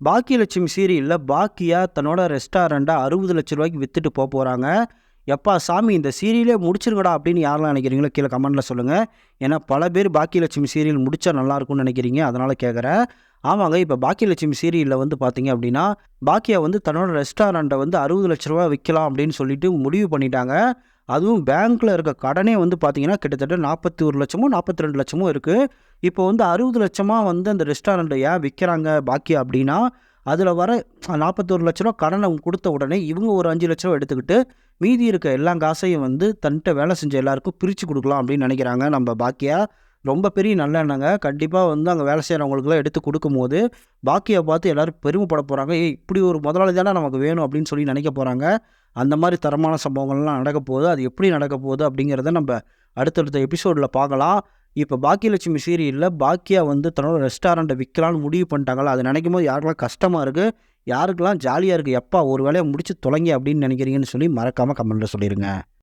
பாக்கியலட்சுமி சீரியலில் பாக்கியா தன்னோட ரெஸ்டாரண்ட்டை அறுபது லட்ச ரூபாய்க்கு விற்றுட்டு போக போகிறாங்க எப்பா சாமி இந்த சீரியலே முடிச்சிருக்கடா அப்படின்னு யாரெல்லாம் நினைக்கிறீங்களோ கீழே கமெண்ட்டில் சொல்லுங்கள் ஏன்னா பல பேர் பாக்கியலட்சுமி சீரியல் முடித்தா நல்லாயிருக்கும்னு நினைக்கிறீங்க அதனால் கேட்குறேன் ஆமாங்க இப்போ பாக்கியலட்சுமி சீரியலில் வந்து பார்த்தீங்க அப்படின்னா பாக்கியா வந்து தன்னோட ரெஸ்டாரண்ட்டை வந்து அறுபது லட்ச ரூபா விற்கலாம் அப்படின்னு சொல்லிட்டு முடிவு பண்ணிட்டாங்க. அதுவும் பேங்க்கில் இருக்க கடனே வந்து பார்த்தீங்கன்னா கிட்டத்தட்ட நாற்பத்தி ஒரு லட்சமும் நாற்பத்தி ரெண்டு லட்சமும் இருக்குது இப்போ வந்து அறுபது லட்சமாக வந்து அந்த ரெஸ்டாரண்ட்டை ஏன் விற்கிறாங்க பாக்கியா அப்படின்னா அதில் வர நாற்பத்தொரு லட்ச ரூபா கடனை கொடுத்த உடனே இவங்க ஒரு அஞ்சு லட்ச ரூபா எடுத்துக்கிட்டு மீதி இருக்க எல்லா காசையும் வந்து தன்கிட்ட வேலை செஞ்ச எல்லாருக்கும் பிரித்து கொடுக்கலாம் அப்படின்னு நினைக்கிறாங்க நம்ம பாக்கியா. ரொம்ப பெரிய நல்ல எண்ணங்க கண்டிப்பாக வந்து அங்கே வேலை செய்கிறவங்களுக்குலாம் எடுத்து கொடுக்கும்போது பாக்கியை பார்த்து எல்லோரும் பெருமைப்பட போகிறாங்க ஏய் இப்படி ஒரு முதலாளி தானே நமக்கு வேணும் அப்படின்னு சொல்லி நினைக்க போகிறாங்க அந்த மாதிரி தரமான சம்பவங்கள்லாம் நடக்க போகுது. அது எப்படி நடக்க போகுது அப்படிங்கிறத நம்ம அடுத்தடுத்த எபிசோடில் பார்க்கலாம். இப்போ பாக்கியலட்சுமி சீரியலில் பாக்கியா வந்து தன்னோட ரெஸ்டாரண்ட்டை விற்கலான்னு முடிவு பண்ணிட்டாங்களா அது நினைக்கும் போது யாருக்கெல்லாம் கஷ்டமாக இருக்குது யாருக்கெல்லாம் ஜாலியாக இருக்குது எப்பா ஒரு வேலையை முடிச்சு தொலைங்க அப்படின்னு நினைக்கிறீங்கன்னு சொல்லி மறக்காமல் கமெண்ட்டில் சொல்லிடுங்க